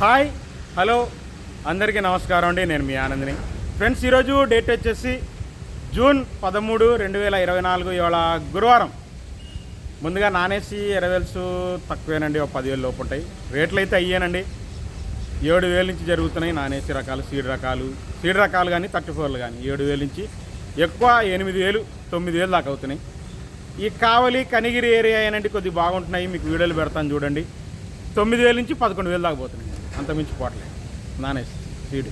Hi hello అందరికీ నమస్కారం అండి. నేను మీ ఆనందిని. ఫ్రెండ్స్ ఈరోజు డేట్ వచ్చేసి జూన్ పదమూడు రెండు వేల ఇరవై నాలుగు ఇవాళ గురువారం. ముందుగా నానేసి ఎరవేల్స్ తక్కువేనండి ఒక పదివేలు లోపు ఉంటాయి. రేట్లు అయితే అయ్యానండి. ఏడు వేల నుంచి జరుగుతున్నాయి నానేసి రకాలు సీడ్ రకాలు. సీడ్ రకాలు కానీ థర్టీ ఫోర్లు కానీ ఏడు వేల నుంచి ఎక్కువ ఎనిమిది వేలు తొమ్మిది వేలు దాకా అవుతున్నాయి. ఈ కావలి కనిగిరి ఏరియా అయినండి కొద్దిగా బాగుంటున్నాయి. మీకు వీడియోలు పెడతాను చూడండి. తొమ్మిది వేల నుంచి పదకొండు వేలు దాకా పోతున్నాయి. అంత మించి పోవట్లేదు నానేసి సీడు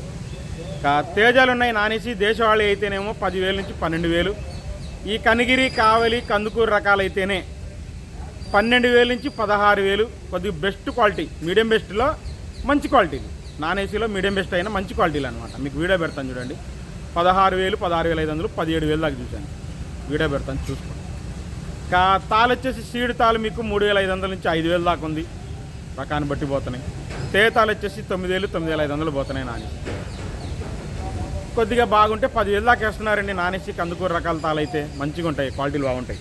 కా తేజాలు ఉన్నాయి నానేసి దేశవాళి అయితేనేమో పదివేల నుంచి పన్నెండు వేలు ఈ కనిగిరి కావలి కందుకూరు రకాలైతేనే పన్నెండు వేల నుంచి పదహారు వేలు కొద్దిగా బెస్ట్ క్వాలిటీ మీడియం బెస్ట్లో మంచి క్వాలిటీలు నాన్ ఏసీలో మీడియం బెస్ట్ అయినా మంచి క్వాలిటీలు అనమాట మీకు వీడియో పెడతాను చూడండి. పదహారు వేలు పదహారు వేల ఐదు వందలు పదిహేడు వేలు దాకా చూశాను. వీడియో పెడతాను చూసుకోండి. కా తాలు వచ్చేసి సీడ్ తాలు మీకు మూడు వేల ఐదు వందల నుంచి ఐదు వేలు దాకా ఉంది. రకాన్ని బట్టి పోతున్నాయి. తేతాలు వచ్చేసి తొమ్మిది వేలు తొమ్మిది వేల ఐదు వందలు పోతున్నాయి నాని. కొద్దిగా బాగుంటే పదివేలు దాకా వేస్తున్నారండి నానేసి కందుకూర రకాల తాలు అయితే. మంచిగా ఉంటాయి క్వాలిటీలు బాగుంటాయి.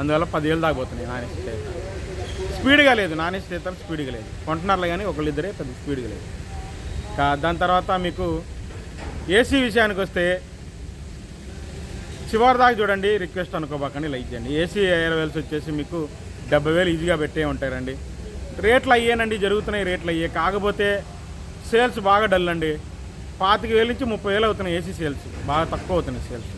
అందువల్ల పదివేలు దాకా పోతున్నాయి నానేసి తేతాలు స్పీడ్గా లేదు నానేసి తేతాలు స్పీడ్గా లేదు. కొంటున్నారులే కానీ ఒకళ్ళిద్దరే పెద్ద స్పీడ్గా లేదు. దాని తర్వాత మీకు ఏసీ విషయానికి వస్తే చివరి దాకా చూడండి రిక్వెస్ట్ అనుకోబాకండి లైక్ చేయండి. ఏసీ ఎయిర్ వేల్స్ వచ్చేసి మీకు డెబ్బై వేలు ఈజీగా పెట్టే ఉంటారండి. రేట్లు అయ్యేనండి జరుగుతున్నాయి రేట్లు అయ్యే. కాకపోతే సేల్స్ బాగా డల్ అండి. పాతిక వేల నుంచి ముప్పై వేలు అవుతున్నాయి ఏసీ సేల్స్. బాగా తక్కువ అవుతున్నాయి సేల్స్.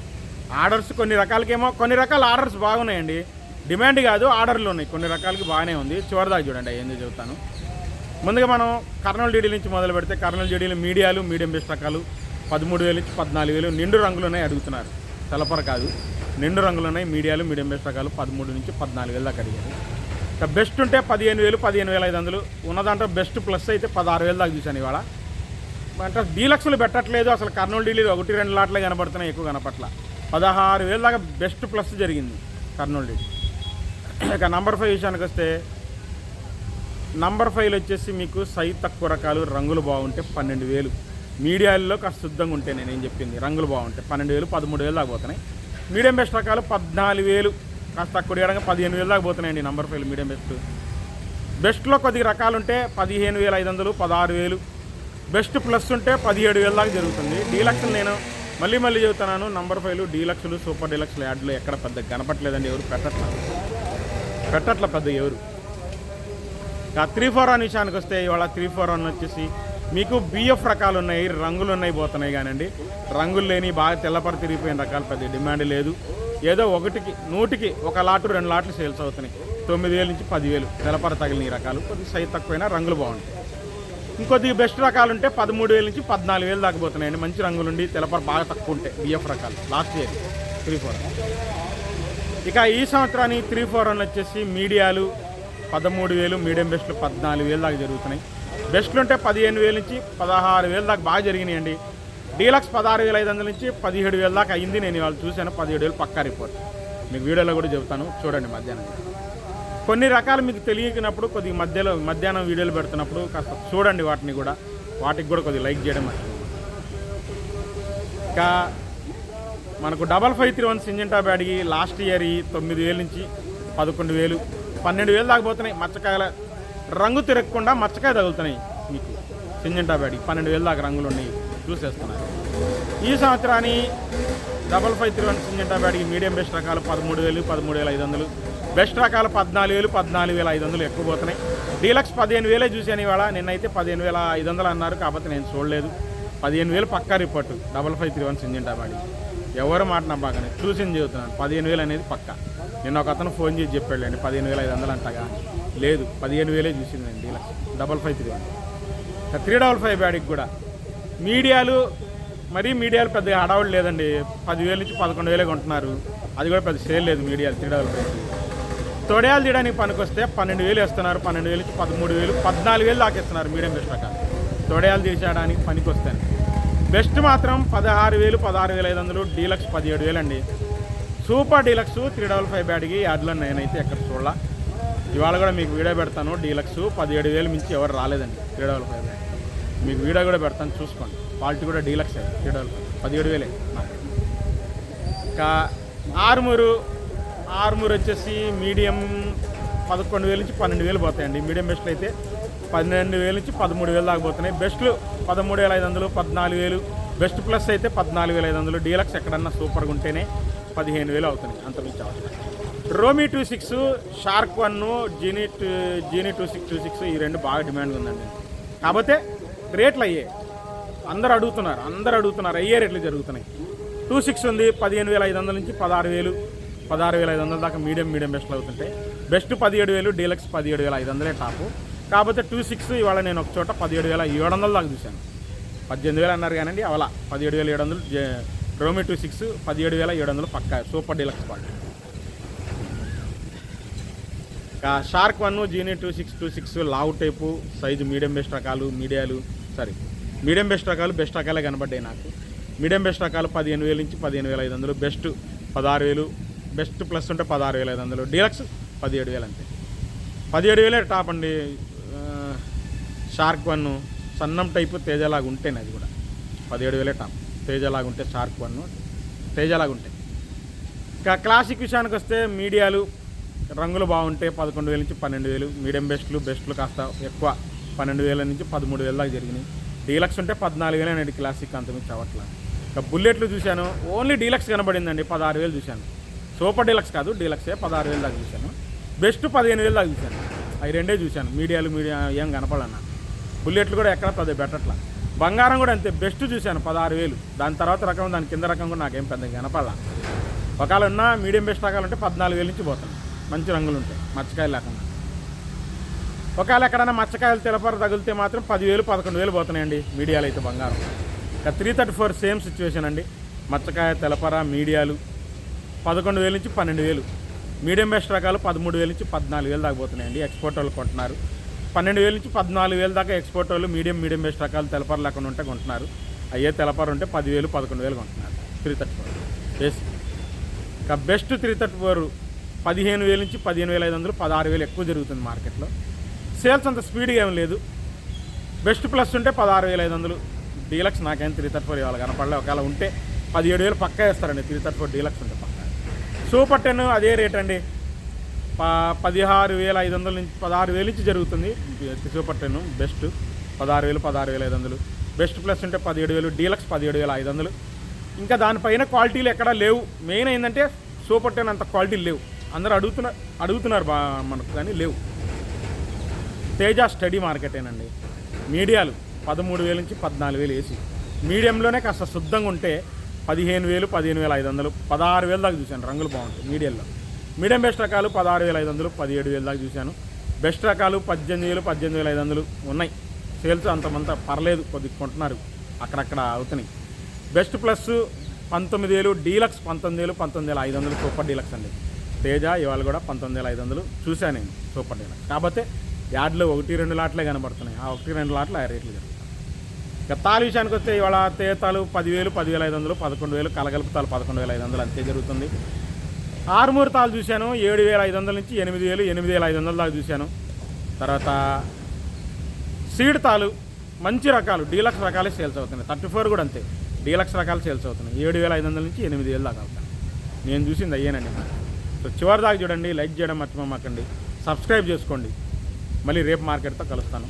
ఆర్డర్స్ కొన్ని రకాలకేమో కొన్ని రకాల ఆర్డర్స్ బాగున్నాయండి. డిమాండ్ కాదు ఆర్డర్లు ఉన్నాయి. కొన్ని రకాలకి బాగానే ఉంది. చివరిదాకా చూడండి ఏందో చెబుతాను. ముందుగా మనం కర్నూలు డీడీ నుంచి మొదలు పెడితే కర్నూలు డీడీలు మీడియాలు మీడియం బెస్ట్ రకాలు పదమూడు వేలు నుంచి పద్నాలుగు వేలు నిండు రంగులున్నాయి అడుగుతున్నారు. తెలపర కాదు. నిండు రంగులు ఉన్నాయి మీడియాలు మీడియం బెస్ట్ రకాలు పదమూడు నుంచి పద్నాలుగు వేలు దాకా అడిగారు. బెస్ట్ ఉంటే పదిహేను వేలు పదిహేను వేల ఐదు వందలు. ఉన్నదంటే బెస్ట్ ప్లస్ అయితే పదహారు వేలు దాకా చూశాను ఇవాళ. అంటే డీలక్స్లు పెట్టట్లేదు అసలు కర్నూలు డీలీ ఒకటి రెండు లాట్లే కనపడుతున్నాయి ఎక్కువ కనపట్ల. పదహారు వేల దాకా బెస్ట్ ప్లస్ జరిగింది కర్నూలు డీలీ ఇక నంబర్ ఫైవ్ విషయానికి వస్తే నంబర్ ఫైవ్ వచ్చేసి మీకు సైజ్ తక్కువ రకాలు రంగులు బాగుంటే పన్నెండు వేలు. మీడియాల్లో కాస్త శుద్ధంగా ఉంటే నేనేం చెప్పింది రంగులు బాగుంటాయి పన్నెండు వేలు పదమూడు వేలు దాకా పోతున్నాయి. మీడియం బెస్ట్ రకాలు పద్నాలుగు వేలు. కాస్త తక్కువ చేయడానికి పదిహేను వేలు దాకా పోతున్నాయండి నంబర్ ఫైవ్ మీడియం బెస్ట్ బెస్ట్లో కొద్దిగా రకాలు ఉంటే పదిహేను వేల ఐదు వందలు పదహారు వేలు. బెస్ట్ ప్లస్ ఉంటే పదిహేడు వేల దాకా జరుగుతుంది. డీలక్స్లు నేను మళ్ళీ మళ్ళీ చెబుతున్నాను నంబర్ ఫైవ్లు డీలక్స్లు సూపర్ డీలక్స్లు యాడ్లు ఎక్కడ పెద్ద కనపట్లేదండి ఎవరు పెట్టట్ల. పెట్టట్ల పెద్ద ఎవరు. ఆ త్రీ ఫోర్ వన్ విషయానికి వస్తే ఇవాళ త్రీ ఫోర్ వన్ వచ్చేసి మీకు బిఎఫ్ రకాలు ఉన్నాయి రంగులు ఉన్నాయి పోతున్నాయి కానండి. రంగులు లేని బాగా తెల్లపడి తిరిగిపోయిన రకాలు పెద్ద డిమాండ్ లేదు. ఏదో ఒకటికి నూటికి ఒక లాటు రెండు లాట్లు సేల్స్ అవుతున్నాయి. తొమ్మిది వేల నుంచి పదివేలు. తెలపర తగిలిన రకాలు. కొద్దిగా సైజ్ తక్కువైనా రంగులు బాగుంటాయి. ఇంకొద్దిగా బెస్ట్ రకాలు ఉంటే పదమూడు వేల నుంచి పద్నాలుగు వేలు దాకా పోతున్నాయండి. మంచి రంగులుండి తెలపర బాగా తక్కువ ఉంటాయి. బిఎఫ్ రకాలు. లాస్ట్ ఇయర్ త్రీ ఫోర్ ఇక ఈ సంవత్సరానికి త్రీ ఫోర్ వన్ వచ్చేసి మీడియాలు పదమూడు వేలు మీడియం బెస్ట్లు పద్నాలుగు వేలు దాకా జరుగుతున్నాయి. బెస్ట్లు ఉంటే పదిహేను వేల నుంచి పదహారు వేలు దాకా బాగా జరిగినాయండి. డీలక్స్ పదహారు వేల ఐదు వందల నుంచి పదిహేడు వేల దాకా అయింది. నేను ఇవాళ చూశాను. పదిహేడు వేలు పక్కా రిపోర్ట్. మీకు వీడియోలో కూడా చెబుతాను. చూడండి మధ్యాహ్నం. కొన్ని రకాలు మీకు తెలియకినప్పుడు కొద్దిగా మధ్యలో మధ్యాహ్నం వీడియోలు పెడుతున్నప్పుడు కాస్త చూడండి వాటిని కూడా. వాటికి కూడా కొద్దిగా లైక్ చేయడం ఇంకా మనకు double five three one Syngenta బ్యాడ్కి last year ఈ తొమ్మిది వేల నుంచి పదకొండు వేలు పన్నెండు వేలు దాకా పోతున్నాయి. మచ్చకాయల రంగు తిరగకుండా మచ్చకాయ తగులుతున్నాయి మీకు. సింజంటా బ్యాడ్కి పన్నెండు వేలు దాకా రంగులు ఉన్నాయి. చూసేస్తున్నారు. ఈ సంవత్సరాన్ని double five three one Syngenta బ్యాడ్కి medium best రకాలు పదమూడు వేలు పదమూడు వేల ఐదు వందలు. బెస్ట్ రకాలు పద్నాలుగు వేలు పద్నాలుగు వేల ఐదు వందలు ఎక్కువ పోతున్నాయి. డీలక్స్ పదిహేను వేలే చూశాను ఇవాళ. నిన్నైతే పదిహేను వేల ఐదు వందలు అన్నారు కాకపోతే నేను చూడలేదు. పదిహేను వేలు పక్కా report double five three one Syngenta బ్యాడీ ఎవరు మాట నమ్మకనే చూసింది చెబుతున్నాను. పదిహేను వేలు అనేది పక్క. నిన్న ఒక అతను ఫోన్ చేసి చెప్పాడండి పదిహేను వేల ఐదు వందలు అంటగా. లేదు పదిహేను వేలే చూసింది deluxe. Double five three one. Three double five బ్యాడీకి కూడా మీడియాలు మరీ మీడియాలు పెద్దగా హడావుడు లేదండి. పదివేలు నుంచి పదకొండు వేలే కొంటున్నారు. అది కూడా పెద్ద సేల్ లేదు మీడియాలు త్రీ డబల్ తొడయాలు తీయడానికి పనికొస్తే పన్నెండు వేలు ఇస్తున్నారు పన్నెండు వేలు నుంచి పదమూడు వేలు పద్నాలుగు వేలు దాకా ఇస్తున్నారు మీడియం బెస్ట్ రకాలు తొడయాలు తీసేయడానికి పనికొస్తాను బెస్ట్ మాత్రం పదహారు వేలు పదహారు వేల ఐదు వందలు డీలక్స్ పదిహేడు వేలు అండి super deluxe three double five బ్యాడ్కి యాడ్లో నేనైతే ఎక్కడ చూడాల. ఇవాళ కూడా మీకు వీడియో పెడతాను. డీలక్స్ పదిహేడు వేలు మించి ఎవరు రాలేదండి. త్రీ డబల్ ఫైవ్ బ్యాడ్. మీకు వీడియో కూడా పెడతాను చూసుకోండి. క్వాలిటీ కూడా డీలక్స్ వీడియోలు పదిహేడు వేలే ఇంకా ఆర్మూరు ఆర్మూరు వచ్చేసి మీడియం పదకొండు వేల నుంచి పన్నెండు వేలు పోతాయండి. మీడియం బెస్ట్లు అయితే పన్నెండు వేలు నుంచి పదమూడు వేలు దాకా పోతున్నాయి. బెస్ట్లు పదమూడు వేల ఐదు వందలు పద్నాలుగు వేలు. బెస్ట్ ప్లస్ అయితే పద్నాలుగు వేల ఐదు వందలు. డీలక్స్ ఎక్కడన్నా సూపర్గా ఉంటేనే పదిహేను వేలు అవుతున్నాయి. అంత మించి రోమీ టూ సిక్స్ షార్క్ వన్ జీనీ టూ జీనీ టూ సిక్స్ టూ సిక్స్ ఈ రెండు బాగా డిమాండ్ ఉందండి. కాకపోతే రేట్లు అయ్యే అందరు అడుగుతున్నారు అందరు అడుగుతున్నారు అయ్యే రేట్లు జరుగుతున్నాయి. టూ సిక్స్ ఉంది పదిహేను వేల ఐదు వందల నుంచి పదహారు వేలు పదహారు వేల ఐదు వందల దాకా మీడియం మీడియం బెస్ట్లు అవుతుంటాయి. బెస్ట్ పదిహేడు వేలు డీలక్స్ పదిహేడు వేల ఐదు వందలే టాపు కాకపోతే టూ సిక్స్ ఇవాళ నేను ఒక చోట పదిహేడు వేల ఏడు వందల దాకా చూశాను. పద్దెనిమిది వేలు అన్నారు కానండి అవలా పదిహేడు వేల ఏడు వందలు రోమి టూ సిక్స్ పదిహేడు వేల ఏడు వందలు పక్కా సూపర్ డీలక్స్ పాట ఇంకా షార్క్ వన్ జీనీ టూ సిక్స్ టూ సిక్స్ లావు టైపు సైజు మీడియం బెస్ట్ రకాలు మీడియాలు సారీ. మీడియం బెస్ట్ రకాలు బెస్ట్ రకాలే కనబడ్డాయి నాకు. మీడియం బెస్ట్ రకాలు పదిహేను వేల నుంచి పదిహేను వేల ఐదు వందలు బెస్ట్ పదహారు వేలు బెస్ట్ ప్లస్ ఉంటే పదహారు వేల ఐదు వందలు డీలక్స్ పదిహేడు వేలు అంతే. పదిహేడు వేలే టాప్ అండి. షార్క్ వన్ సన్నం టైపు తేజలాగా ఉంటేనే అది కూడా. పదిహేడు వేలే టాప్. తేజలాగా ఉంటే షార్క్ వన్ తేజలాగా ఉంటాయి. ఇంకా క్లాసిక్ విషయానికి వస్తే మీడియాలు రంగులు బాగుంటే పదకొండు వేల నుంచి పన్నెండు వేలు మీడియం బెస్ట్లు బెస్ట్లు కాస్త ఎక్కువ. పన్నెండు వేల నుంచి పదమూడు వేల దాకా జరిగినాయి. డీలక్స్ ఉంటే పద్నాలుగు వేలు అనేది క్లాసిక్ అంతమించి అవట్లా ఇంకా బుల్లెట్లు చూశాను ఓన్లీ డీలక్స్ కనబడిందండి పదహారు వేలు చూశాను. సూపర్ డీలక్స్ కాదు డీలక్సే పదహారు వేలు దాకా చూశాను. బెస్ట్ పదిహేను వేలు దాకా చూశాను. అవి రెండే చూశాను మీడియాలు మీడియా ఏం కనపడన్నా. బుల్లెట్లు కూడా ఎక్కడ పెద్ద పెట్టట్లా. బంగారం కూడా అంతే బెస్ట్ చూశాను పదహారు వేలు. దాని తర్వాత రకం దాని కింద రకం కూడా నాకేం పెద్ద కనపడలా. ఒకవేళ ఉన్నా మీడియం బెస్ట్ రకాలు ఉంటే పద్నాలుగు వేలు నుంచి పోతాను. మంచి రంగులు ఉంటాయి మచ్చకాయలు లేకుండా. ఒకవేళ ఎక్కడైనా మచ్చకాయలు తెలపర తగిలితే మాత్రం పదివేలు పదకొండు వేలు పోతున్నాయండి మీడియాలు అయితే బంగారం. ఇక three thirty four same situation అండి. మచ్చకాయ తెలపర మీడియాలు పదకొండు వేల నుంచి పన్నెండు వేలు మీడియం బెస్ట్ రకాలు పదమూడు వేల నుంచి పద్నాలుగు వేలు దాకా పోతున్నాయండి. ఎక్స్పోర్ట్ వాళ్ళు కొంటున్నారు. పన్నెండు వేల నుంచి పద్నాలుగు వేలు దాకా ఎక్స్పోర్ట్ వాళ్ళు మీడియం మీడియం బెస్ట్ రకాలు తెలపర లేకుండా ఉంటే కొంటున్నారు. అయ్యే తెలపర ఉంటే పదివేలు పదకొండు వేలు కొంటున్నారు. త్రీ థర్టీ ఫోర్ బెస్ట్ ఇక బెస్ట్ త్రీ థర్టీ ఫోర్ పదిహేను వేల నుంచి పదిహేను వేల ఐదు వందలు పదహారు వేలు ఎక్కువ జరుగుతుంది మార్కెట్లో. సేల్స్ అంత స్పీడ్గా ఏం లేదు. బెస్ట్ ప్లస్ ఉంటే పదహారు వేల ఐదు వందలు. డీలక్స్ నాకేం త్రీ థర్టీ ఫోర్ ఇవ్వాలి. కనపడలే ఒకవేళ ఉంటే పదిహేడు వేలు పక్కా వేస్తారండి. త్రీ థర్టీ ఫోర్ డీలక్స్ ఉంటే పక్క. సూపర్ టెన్ అదే రేట్ అండి. ప పదిహారు వేల ఐదు వందల నుంచి పదహారు వేలు నుంచి జరుగుతుంది. Super ten best. పదహారు వేలు పదహారు వేల ఐదు వందలు. బెస్ట్ ప్లస్ ఉంటే పదిహేడు వేలు డీలక్స్ పదిహేడు వేల ఐదు వందలు. ఇంకా దానిపైన క్వాలిటీలు ఎక్కడా లేవు. మెయిన్ ఏంటంటే సూపర్ టెన్ అంత క్వాలిటీలు లేవు. అందరూ అడుగుతున్నారు అడుగుతున్నారు బా మనకు కానీ లేవు. తేజ స్టడీ మార్కెటేనండి. మీడియాలు పదమూడు వేల నుంచి పద్నాలుగు వేలు వేసి మీడియంలోనే కాస్త శుద్ధంగా ఉంటే పదిహేను వేలు పదిహేను వేల ఐదు వందలు పదహారు వేలు దాకా చూశాను. రంగులు బాగుంటాయి మీడియంలో. మీడియం బెస్ట్ రకాలు పదహారు వేల ఐదు వందలు పదిహేడు వేలు దాకా చూశాను. బెస్ట్ రకాలు పద్దెనిమిది వేలు పద్దెనిమిది వేల ఐదు వందలు ఉన్నాయి. సేల్స్ అంతమంత పర్లేదు కొద్ది కొంటున్నారు. అక్కడక్కడ అవుతున్నాయి. బెస్ట్ ప్లస్ పంతొమ్మిది వేలు డీలక్స్ పంతొమ్మిది వేలు పంతొమ్మిది వేల ఐదు వందలు సూపర్ డీలక్స్ అండి. తేజ ఇవాళ కూడా పంతొమ్మిది వేల ఐదు వందలు చూశాను నేను సూపర్ డీలక్స్. కాకపోతే యాడ్లో ఒకటి రెండు లాట్లే కనబడుతున్నాయి. ఆ ఒకటి రెండు లాట్లు ఆ రేట్లు జరుగుతాయి ఇక తాలు విషయానికి వస్తే ఇవాళ తేతాలు పదివేలు పదివేల ఐదు వందలు పదకొండు వేలు కలగలుపుతాలు పదకొండు వేల ఐదు వందలు అంతే జరుగుతుంది. ఆరుమూరు తాలు చూశాను ఏడు వేల ఐదు వందల నుంచి ఎనిమిది వేలు ఎనిమిది వేల ఐదు వందల దాకా చూశాను. తర్వాత సీడ్ తాలు మంచి రకాలు డీలక్స్ రకాలే సేల్స్ అవుతున్నాయి. థర్టీ ఫోర్ కూడా అంతే డీలక్స్ రకాలు సేల్స్ అవుతున్నాయి. ఏడు వేల ఐదు వందల నుంచి ఎనిమిది వేలు దాకా అవుతాయి నేను చూసింది అయ్యానండి. సో చివరి దాకా చూడండి లైక్ చేయడం మర్చిపోమాకండి. సబ్స్క్రైబ్ చేసుకోండి. మళ్ళీ రేపు మార్కెట్తో కలుస్తాను.